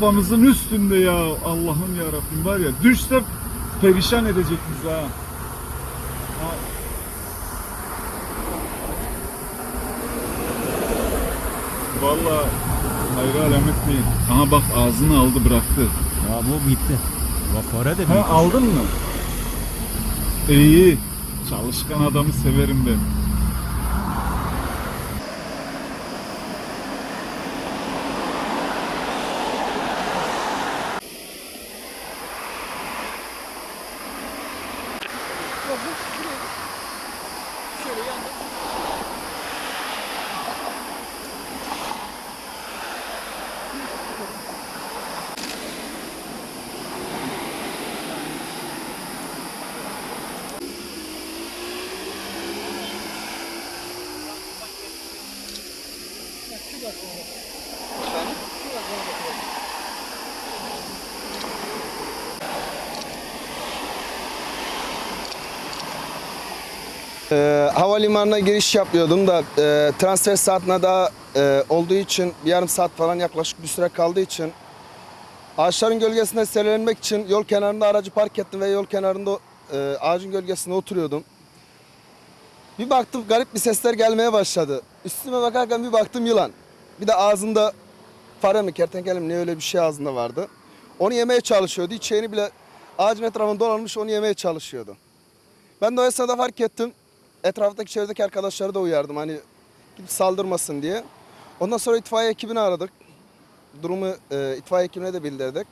Kafamızın üstünde ya Allah'ım ya Rabbim var ya düşse perişan edecek bizi ha. Ha. Vallahi hayra alamet değil. Aha bak ağzını aldı bıraktı. Ya bu bitti. Bak fare de Ha bitti. aldın mı? İyi. Çalışkan adamı severim ben. Şöyle yandı. Thank you. Ee, havalimanına giriş yapıyordum da e, transfer saatine daha e, olduğu için bir yarım saat falan yaklaşık bir süre kaldığı için ağaçların gölgesinde serinlenmek için yol kenarında aracı park ettim ve yol kenarında e, ağacın gölgesinde oturuyordum. Bir baktım garip bir sesler gelmeye başladı. Üstüme bakarken bir baktım yılan. Bir de ağzında fare mi kertenkele mi ne öyle bir şey ağzında vardı. Onu yemeye çalışıyordu. Hiç şeyini bile ağacın etrafında dolanmış onu yemeye çalışıyordu. Ben de o esnada fark ettim. Etraftaki çevredeki arkadaşları da uyardım hani saldırmasın diye. Ondan sonra itfaiye ekibini aradık. Durumu e, itfaiye ekibine de bildirdik.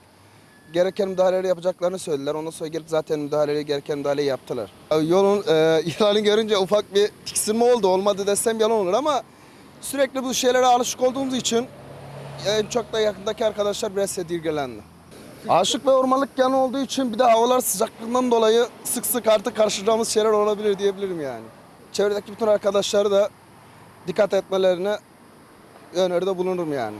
Gereken müdahaleleri yapacaklarını söylediler. Ondan sonra gelip zaten müdahaleyi gereken müdahaleyi yaptılar. E, Yolun e, ilanı görünce ufak bir tiksinme oldu. Olmadı desem yalan olur ama sürekli bu şeylere alışık olduğumuz için en çok da yakındaki arkadaşlar biraz tedirginlendi. Aşık ve ormanlık yanı olduğu için bir de havalar sıcaklığından dolayı sık sık artık karşılayacağımız şeyler olabilir diyebilirim yani. Çevredeki bütün arkadaşları da dikkat etmelerine öneride bulunurum yani.